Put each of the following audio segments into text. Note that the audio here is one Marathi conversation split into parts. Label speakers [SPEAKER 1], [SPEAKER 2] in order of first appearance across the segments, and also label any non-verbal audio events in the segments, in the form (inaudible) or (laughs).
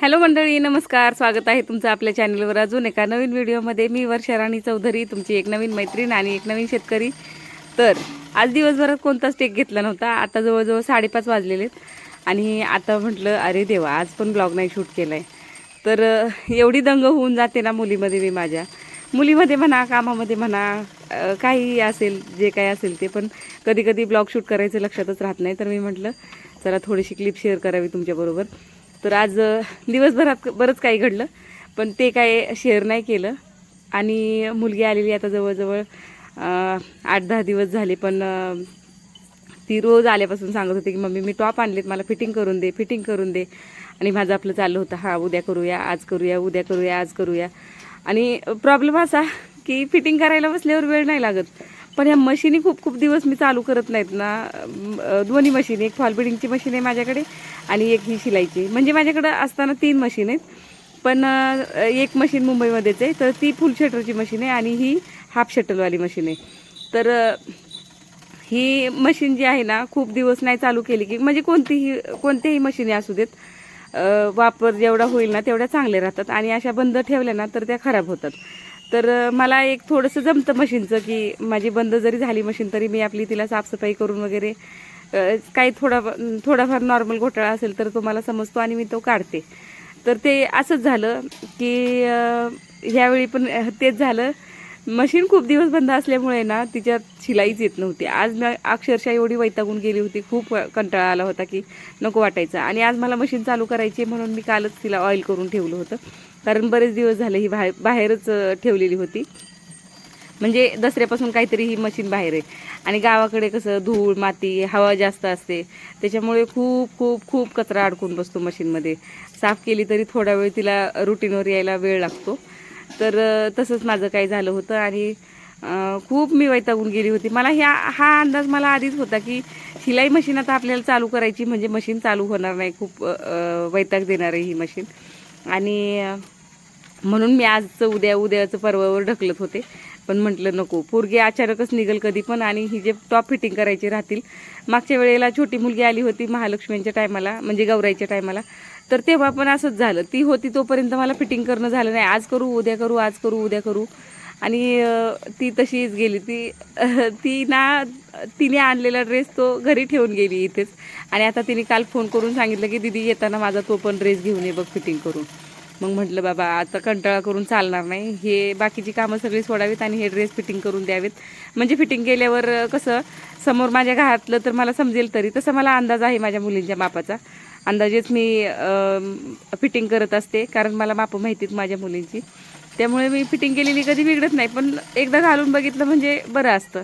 [SPEAKER 1] हॅलो मंडळी नमस्कार. स्वागत आहे तुमचं आपल्या चॅनलवर. अजून एका नवीन व्हिडिओमध्ये मी वर्षा राणी चौधरी तुमची एक नवीन मैत्रीण आणि एक नवीन शेतकरी. तर आज दिवसभरात कोणताच टेक घेतला नव्हता? आता जवळजवळ साडेपाच वाजलेले आहेत. आणि आता म्हटलं अरे देवा आज पण ब्लॉग नाही शूट केला आहे तर एवढी दंग होऊन जाते ना मुलीमध्ये मी माझ्या. मुलीमध्ये म्हणा कामामध्ये म्हणा काही असेल जे काही असेल ते. पण कधी कधी ब्लॉग शूट करायचं लक्षातच राहत नाही. तर मी म्हटलं चला थोडीशी क्लिप शेअर करावी तुमच्याबरोबर. तर आज दिवसभरात बरंच काही घडलं पण ते काय शेअर नाही केलं. आणि मुलगी आलेली आता जवळजवळ आठ दहा दिवस झाले पण ती रोज आल्यापासून सांगत होती की मम्मी मी टॉप आणलेत मला फिटिंग करून दे फिटिंग करून दे. आणि माझं आपलं चाललं होतं हां उद्या करूया आज करूया उद्या करूया आज करूया. आणि प्रॉब्लेम असा की फिटिंग करायला बसल्यावर वेळ नाही लागत. पण ह्या मशीनी खूप खूप दिवस मी चालू करत नाहीत ना. दोन्ही मशीन एक फॉलबिडिंगची मशीन आहे माझ्याकडे आणि एक ही शिलाईची. म्हणजे माझ्याकडं असताना तीन मशीन आहेत. पण एक मशीन मुंबईमध्येच आहे तर ती फुल शटरची मशीन आहे आणि ही हाफ शटलवाली मशीन आहे. तर ही मशीन जी आहे ना खूप दिवस नाही चालू केली की म्हणजे कोणतीही कोणत्याही मशीने असू देत वापर जेवढा होईल ना तेवढ्या चांगले राहतात आणि अशा बंद ठेवल्या ना तर त्या खराब होतात. तर मला एक थोडंसं जमतं मशीनचं की माझी बंद जरी झाली मशीन तरी मी आपली तिला साफसफाई करून वगैरे काही थोडा थोडाफार नॉर्मल घोटाळा असेल तर तो मला समजतो आणि मी तो काढते. तर ते असंच झालं की ह्यावेळी पण तेच झालं. मशीन खूप दिवस बंद असल्यामुळे ना तिच्यात शिलाईच येत नव्हती. आज मी अक्षरशः एवढी वैतागून गेली होती खूप कंटाळा आला होता की नको वाटायचं. आणि आज मला मशीन चालू करायची आहे म्हणून मी कालच तिला ऑइल करून ठेवलं होतं. कारण बरेच दिवस झाले ही बाहेर बाहेरच ठेवलेली होती. म्हणजे दसऱ्यापासून काहीतरी ही मशीन बाहेर आहे. आणि गावाकडे कसं धूळ माती हवा जास्त असते. त्याच्यामुळे खूप खूप खूप कचरा अडकून बसतो मशीनमध्ये. साफ केली तरी थोडा वेळ तिला रुटीनवर यायला वेळ लागतो. तर तसंच माझं काही झालं होतं आणि खूप मी वैतागून गेली होती. मला ह्या हा अंदाज मला आधीच होता की शिलाई मशीन आता आपल्याला चालू करायची म्हणजे मशीन चालू होणार नाही. खूप वैताग देणार आहे ही मशीन. आणि म्हणून मी आजचं उद्या उद्याचं पर्वावर ढकलत होते. पण म्हटलं नको पोरगी अचानकच निघल कधी पण आणि ही जे टॉप फिटिंग करायचे राहतील. मागच्या वेळेला छोटी मुलगी आली होती महालक्ष्मींच्या टायमाला म्हणजे गौराईच्या टायमाला. तर तेव्हा पण असंच झालं. ती होती तोपर्यंत मला फिटिंग करणं झालं नाही. आज करू उद्या करू आज करू उद्या करू. आणि ती तशीच गेली. ती ती ना तिने आणलेला ड्रेस तो घरी ठेवून गेली इथेच. आणि आता तिने काल फोन करून सांगितलं की दिदी येताना माझा तो पण ड्रेस घेऊन ये बघ फिटिंग करून. मग म्हटलं बाबा आता कंटाळा करून चालणार नाही. हे बाकीची कामं सगळी सोडावीत आणि हे ड्रेस फिटिंग करून द्यावेत. म्हणजे फिटिंग केल्यावर कसं समोर माझ्या घरातलं तर मला समजेल तरी तसं मला अंदाज आहे माझ्या मुलींच्या मापाचा अंदाजेच मी फिटिंग करत असते कारण मला मापं माहितीत माझ्या मुलींची. त्यामुळे मी फिटिंग केलेली कधी बिघडत नाही पण एकदा घालून बघितलं म्हणजे बरं असतं.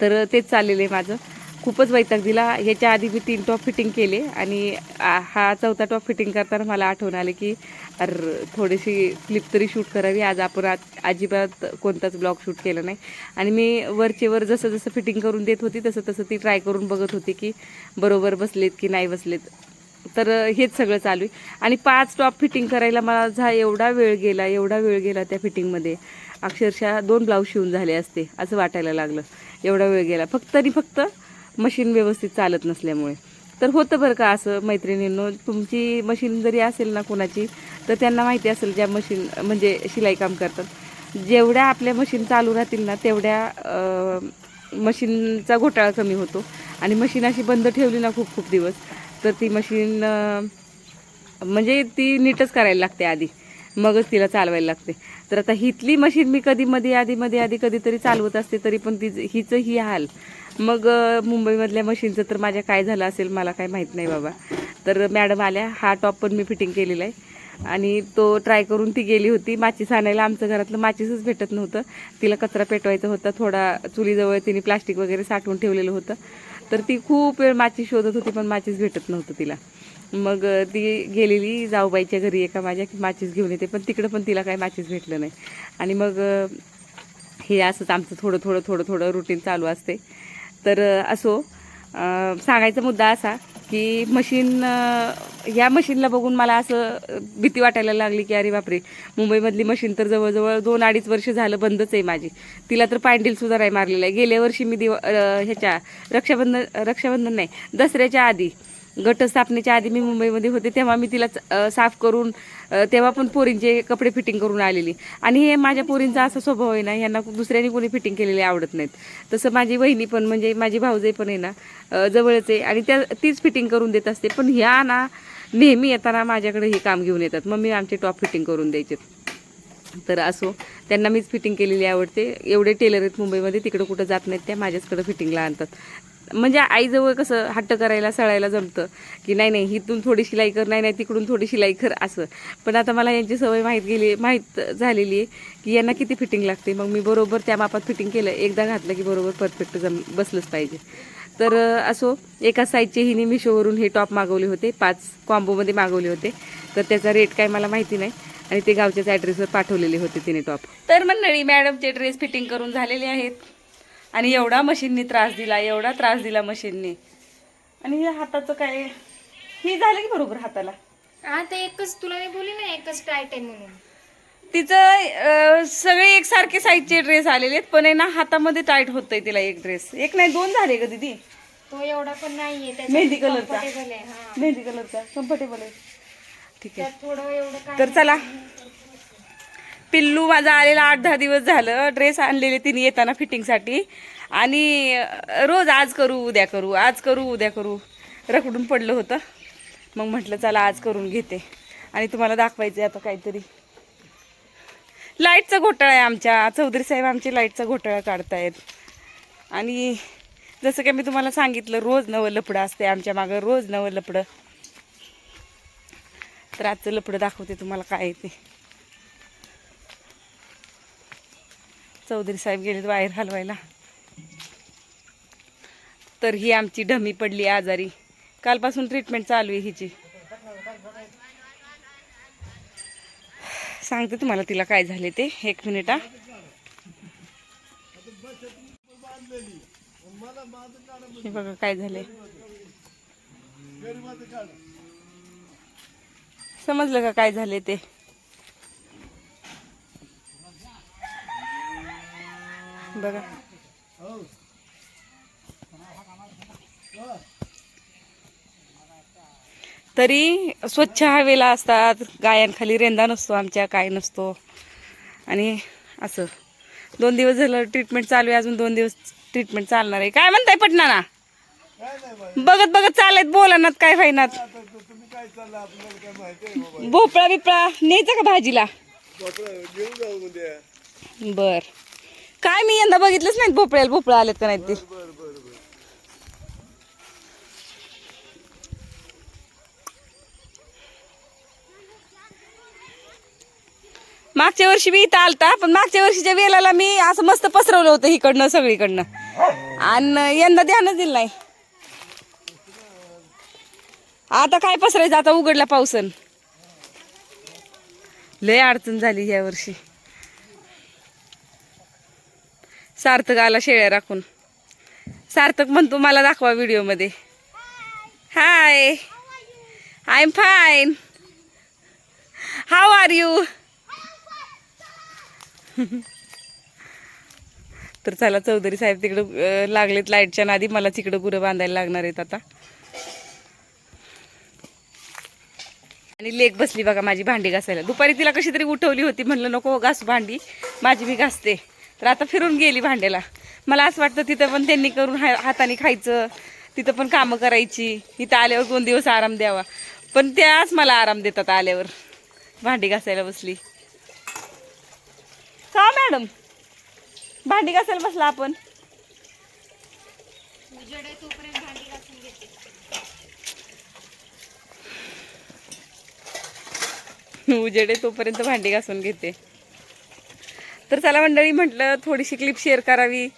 [SPEAKER 1] तर तेच चाललेलं आहे माझं. खूपच वैताग दिला. ह्याच्या आधी मी तीन टॉप फिटिंग केले आणि हा चौथा टॉप फिटिंग करताना मला आठवण आले की अर थोडीशी क्लिप तरी शूट करावी. आज आपण आज अजिबात कोणताच ब्लॉग शूट केला नाही. आणि मी वरचेवर जसं जसं फिटिंग करून देत होती तसं तसं ती ट्राय करून बघत होती की बरोबर बसलेत की नाही बसलेत. तर हेच सगळं चालू आहे. आणि पाच टॉप फिटिंग करायला मला झा एवढा वेळ गेला एवढा वेळ गेला त्या फिटिंगमध्ये. अक्षरशः दोन ब्लाऊज शिवून झाले असते असं वाटायला लागलं. एवढा वेळ गेला. फक्त आणि फक्त मशीन व्यवस्थित चालत नसल्यामुळे. तर होतं बरं का असं मैत्रिणींनो तुमची मशीन जरी असेल ना कोणाची तर त्यांना माहिती असेल ज्या मशीन म्हणजे शिलाई काम करतात. जेवढ्या आपल्या मशीन चालू राहतील ना तेवढ्या मशीनचा घोटाळा कमी होतो. आणि मशीन अशी बंद ठेवली ना खूप खूप दिवस. तर ती मशीन म्हणजे ती नीटच करायला लागते आधी. मगच तिला चालवायला लागते. तर आता हितली मशीन मी कधी मध्ये आधी मध्ये आधी कधीतरी चालवत असते तरी पण ती हिचं ही हाल. मग मुंबईमधल्या मशीनचं तर माझ्या काय झालं असेल मला काय माहीत नाही बाबा. तर मॅडम आल्या हा टॉप पण मी फिटिंग केलेला आहे. आणि तो ट्राय करून ती गेली होती. माचीस आणायला आमचं घरातलं माचीसच भेटत नव्हतं. तिला कचरा पेटवायचा होता थोडा चुलीजवळ तिने प्लास्टिक वगैरे साठवून ठेवलेलं होतं. तर ती खूप वेळ माचीस शोधत होती पण माचीस भेटत नव्हतं तिला. मग ती गेलेली जाऊबाईच्या घरी एका माझ्या माचीस घेऊन येते पण तिकडं पण तिला काही माचीस भेटलं नाही. आणि मग हे असंच आमचं थोडं थोडं थोडं थोडं रुटीन चालू असते. तर असो सांगायचा मुद्दा असा की मशीन ह्या मशीनला बघून मला असं भीती वाटायला लागली की अरे बापरे मुंबईमधली मशीन तर जवळजवळ दोन अडीच वर्ष झालं बंदच आहे माझी. तिला तर पॅन्डल राही नाही मारलेलं आहे. गेल्या वर्षी मी दिवा ह्याच्या रक्षाबंधन रक्षाबंधन नाही दसऱ्याच्या आधी घटस्थापनेच्या आधी मी मुंबईमध्ये होते तेव्हा मी तिला साफ करून तेव्हा पण पोरींचे कपडे फिटिंग करून आलेली. आणि हे माझ्या पोरींचा असा स्वभाव आहे ना यांना दुसऱ्याने कोणी फिटिंग केलेले आवडत नाहीत. तसं माझी वहिनी पण म्हणजे माझी भाऊजाई पण आहे ना जवळच आहे आणि त्या तीच फिटिंग करून देत असते. पण ह्या ना नेहमी येताना माझ्याकडे हे काम घेऊन येतात. मग मी आमचे टॉप फिटिंग करून द्यायचे तर असो त्यांना मीच फिटिंग केलेली आवडते. एवढे टेलर आहेत मुंबईमध्ये तिकडं कुठं जात नाहीत त्या माझ्याचकडं फिटिंगला आणतात. म्हणजे आईजवळ कसं हट्ट करायला सळायला जमतं की नाही नाही इथून थोडी शिलाई कर नाही नाही तिकडून थोडी शिलाई कर असं. पण आता मला यांची सवय माहीत गेली माहीत झालेली आहे की यांना किती फिटिंग लागते. मग मी बरोबर त्या मापात फिटिंग केलं एकदा घातलं की बरोबर परफेक्ट जम बसलंच पाहिजे. तर असो एका साईजचे हिने मिशोवरून हे टॉप मागवले होते पाच कॉम्बोमध्ये मागवले होते. तर त्याचा रेट काय मला माहिती नाही. आणि ते गावच्याच ॲड्रेसवर पाठवलेले होते तिने टॉप तर मंडळी मॅडमचे ड्रेस फिटिंग करून झालेले आहेत. आणि एवढा मशीननी त्रास दिला एवढा त्रास दिला मशीननी. आणि हे हाताचं काय ही झालं की बरोबर हाताला?
[SPEAKER 2] आता एकच तुला मी बोलली ना एकच टाईट आहे म्हणून.
[SPEAKER 1] तिचं सगळे एकसारखे साईजचे ड्रेस आलेले आहेत पण आहे ना हातामध्ये टाईट होतंय तिला एक ड्रेस एक नाही दोन झाले का दिदी.
[SPEAKER 2] तो एवढा पण नाहीये त्याच्यात
[SPEAKER 1] मेहंदी कलरचा
[SPEAKER 2] comfortable आहे हा.
[SPEAKER 1] मेहंदी कलरचा कम्फर्टेबल आहे. ठीक आहे.
[SPEAKER 2] त्यात थोडं एवढं काय
[SPEAKER 1] तर चला पिल्लू माझा आलेला आठ दहा दिवस झालं. ड्रेस आणलेले तिने येताना फिटिंगसाठी आणि रोज आज करू उद्या करू आज करू उद्या करू. रखडून पडलं होतं. मग म्हटलं चला आज करून घेते. आणि तुम्हाला दाखवायचं आता काहीतरी. लाईटचा घोटाळा आहे आमच्या. चौधरी साहेब आमचे लाईटचा घोटाळा काढतायत. आणि जसं की मी तुम्हाला सांगितलं रोज नवं लपडं असते आमच्या मागं. रोज नवं लपडं. तर आजचं लपडं दाखवते तुम्हाला काय आहे ते. चौधरी साहेब गेलेत बाहेर हलवायला. तर ही आमची ढमी पडली आजारी. कालपासून ट्रीटमेंट चालू आहे हिची. सांगते तुम्हाला तिला काय झाले ते. एक मिनिट हा. हे बघा काय झाले समजलं का काय झाले ते? बघा. तरी स्वच्छ हवेला असतात गायांखाली रेंदा नसतो आमच्या काय नसतो. आणि असं. दोन दिवस झालं ट्रीटमेंट चालू आहे अजून दोन दिवस ट्रीटमेंट चालणार आहे. काय म्हणताय पटना बघत बघत चालत बोलणार काय व्हायनात भोपळा बिपळा न्यायचा का भाजीला? बर. काय मी यंदा बघितलंच नाहीत भोपळ्याला. भोपळा आलेत का नाहीत ते? मागच्या वर्षी मी इथं आलता पण मागच्या वर्षीच्या वेळेला मी असं मस्त पसरवलं होतं इकडनं सगळीकडनं. आणि यंदा ध्यानच दिलं नाही. आता काय पसरायचं? आता उघडला पावसन लय अडचण झाली ह्या वर्षी. सार्थक आला शेळ्या राखून. सार्थक म्हणतो मला दाखवा व्हिडिओमध्ये. Hi I am fine how are you तर चला चौधरी साहेब तिकडं लागलेत लाईटच्या नादी. मला तिकडं गुरं बांधायला लागणार आहेत आता. आणि लेक बसली बघा माझी भांडी घासायला. दुपारी तिला कशी तरी उठवली होती म्हणलं नको घास भांडी. माझी मी घासते. तर आता फिरून गेली भांड्याला. मला असं वाटतं तिथं पण त्यांनी करून हा हाताने खायचं तिथं पण कामं करायची इथं आल्यावर दोन दिवस आराम द्यावा. पण त्याच मला आराम देतात आल्यावर भांडी घासायला बसली. का मॅडम? भांडी घासायला बसला आपण
[SPEAKER 2] उजेडे तोपर्यंत भांडी घासून घेते
[SPEAKER 1] तर चला मंडळी म्हटलं थोडीशी क्लिप शेअर करावी.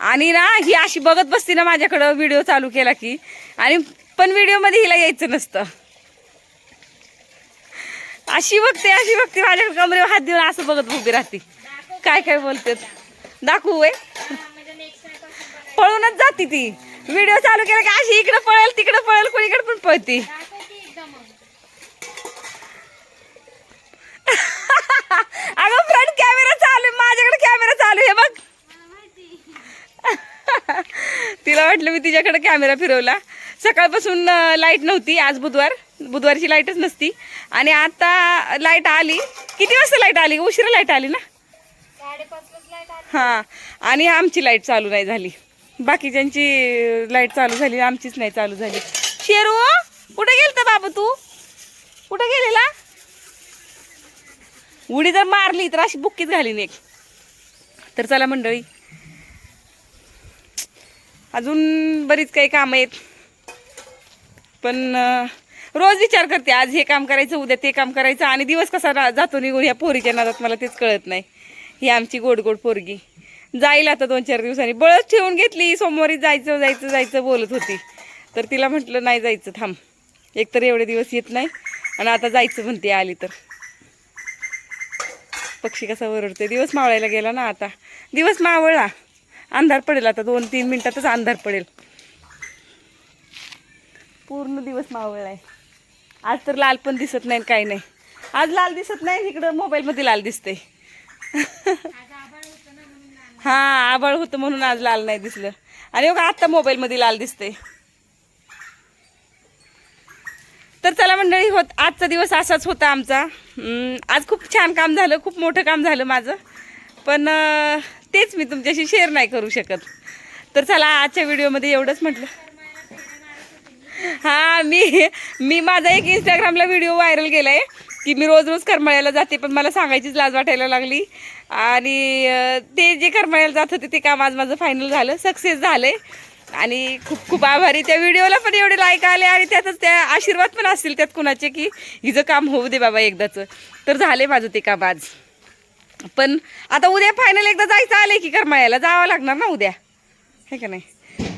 [SPEAKER 1] आणि ना ही अशी बघत बसती ना माझ्याकडं व्हिडिओ चालू केला की. आणि पण व्हिडिओमध्ये हिला यायचं नसतं. अशी बघते अशी बघते माझ्याकडे कमरेवर हात देऊन असं बघत उभी राहते. काय काय बोलते दाखवू वय? पळूनच जाते ती. व्हिडिओ चालू केला की अशी इकडं पळेल तिकडं पळेल कोणीकडे पण पळते. अगं फ्रंट कॅमेरा चालू आहे माझ्याकडे कॅमेरा चालू आहे हे बघ. तिला वाटलं मी तिच्याकडे कॅमेरा फिरवला. सकाळपासून लाइट नव्हती आज बुधवार. बुधवारची लाईटच नसती. आणि आता लाइट आली. किती वाजता लाइट आली? उशिरा लाइट आली ना? हां. आणि आमची लाइट चालू नाही झाली. बाकीच्यांची लाइट चालू झाली आमचीच नाही चालू झाली. शेरू कुठे गेलता बाबा तू? कुठे गेलेला? उडी जर मारली तर अशी बुक्कीच घालीन एक. तर चला मंडळी. अजून बरीच काही कामं आहेत. पण रोज विचार करते आज हे काम करायचं उद्या ते काम करायचं आणि दिवस कसा रा- जातो निघून ह्या पोरीच्या नादात मला तेच कळत नाही. ही आमची गोड गोड पोरगी. जाईल आता दोन चार दिवसांनी. बळच ठेवून घेतली सोमवारी जायचं जायचं जायचं बोलत होती. तर तिला म्हटलं नाही जायचं थांब. एकतर एवढे दिवस येत नाही आणि आता जायचं म्हणते आली तर. पक्षी कसा ओरडतोय. दिवस मावळायला गेला ना आता. दिवस मावळला. अंधार पडेल आता दोन तीन मिनिटातच अंधार पडेल. पूर्ण दिवस मावळलाय. आज तर लाल पण दिसत नाही काही नाही. आज लाल दिसत नाही इकडं मोबाईलमध्ये लाल दिसते हा आबाळ होतं म्हणून आज लाल नाही दिसलं. आणि बघा आत्ता मोबाईलमध्ये लाल दिसते तर चला मंडळी होत आजचा दिवस असाच होता आमचा. आज खूप छान काम झालं खूप मोठं काम झालं माझं. पण तेच मी तुमच्याशी शेअर नाही करू शकत. तर चला आजच्या व्हिडिओमध्ये एवढंच म्हटलं. हां मी मी माझा एक इंस्टाग्रामला व्हिडिओ व्हायरल केलाय की मी रोज रोज करमळ्याला जाते पण मला सांगायचीच लाज वाटायला लागली. आणि ते जे करमळ्याला जात होते ते काम आज माझं फायनल झालं. सक्सेस झालं आहे आणि खूप खूप आभारी. त्या व्हिडिओला पण एवढे लाईक आले आणि त्यातच त्या आशीर्वाद पण असतील त्यात कुणाचे की हिचं काम होऊ दे बाबा एकदाचं. तर झाले माझं ते काम आज. पण आता उद्या फायनल एकदा जायचं आलं की करमाळ्याला. जावं लागणार ना उद्या. हे का नाही?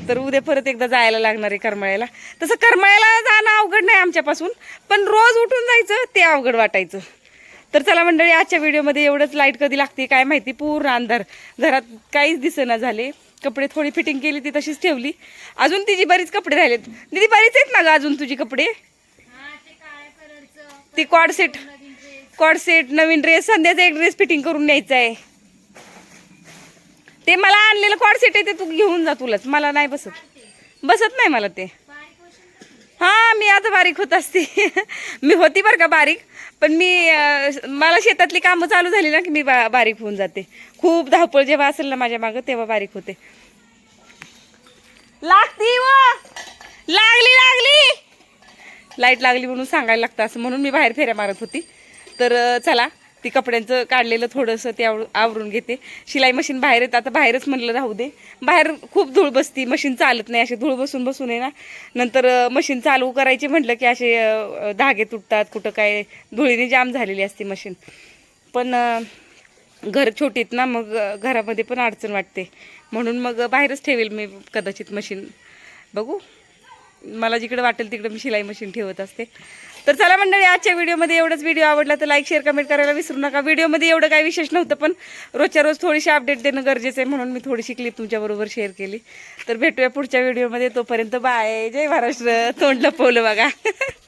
[SPEAKER 1] तर उद्या परत एकदा जायला लागणार आहे करमाळ्याला. तसं करमाळ्याला जाणं अवघड नाही आमच्यापासून पण रोज उठून जायचं ते अवघड वाटायचं. तर चला मंडळी आजच्या व्हिडिओमध्ये एवढंच. लाइट कधी लागते काय माहिती? पूर्ण अंधार. घरात काहीच दिसेना झाले. कपडे थोडी फिटिंग केली ती तशीच ठेवली. अजून तिची बरीच कपडे राहिलेत. दिदी बरीच आहेत ना ग अजून तुझी कपडे?
[SPEAKER 2] ती
[SPEAKER 1] कॉड सेट कॉड सेट नवीन ड्रेस संध्याचा एक ड्रेस फिटिंग करून न्यायचा आहे. ते मला आणलेलं कॉड सेट आहे ते तू घेऊन जा तुलाच. मला नाही बसत. बसत नाही मला ते. हा मी आता बारीक होत असते. मी होती बरं का बारीक पण मी मला शेतातली कामं चालू झाली ना की मी बा बारीक होऊन जाते. खूप धावपळ जेव्हा असेल ना माझ्या मागं तेव्हा बारीक होते. लागती व. लागली लागली. लाइट लागली म्हणून सांगायला लागतं असं. म्हणून मी बाहेर फेऱ्या मारत होती. तर चला ती कपड्यांचं काढलेलं थोडंसं ते आव आवरून घेते. शिलाई मशीन बाहेर येतं. आता बाहेरच म्हणलं राहू दे. बाहेर खूप धूळ बसती. मशीन चालत नाही. अशी धूळ बसून बसून आहे ना. नंतर मशीन चालू करायची म्हटलं की असे धागे तुटतात. कुठं काय धुळीने जाम झालेली असते मशीन. पण घर छोटीत ना मग घरामध्ये पण अडचण वाटते. म्हणून मग बाहेरच ठेवेल मी कदाचित मशीन. बघू. मला जिकडे वाटेल तिकडे मी शिलाई मशीन ठेवत असते. तर चला मंडळी आजच्या व्हिडिओमध्ये एवढंच. व्हिडिओ आवडला तर लाईक शेअर कमेंट करायला विसरू नका. व्हिडिओमध्ये एवढं काही विशेष नव्हतं पण रोजच्या रोज थोडीशी अपडेट देणं गरजेचं आहे म्हणून मी थोडीशी क्लिप तुमच्याबरोबर शेअर केली. तर भेटूया पुढच्या व्हिडिओमध्ये. तोपर्यंत बाय जय महाराष्ट्र. तोंड लपवलं बघा. (laughs)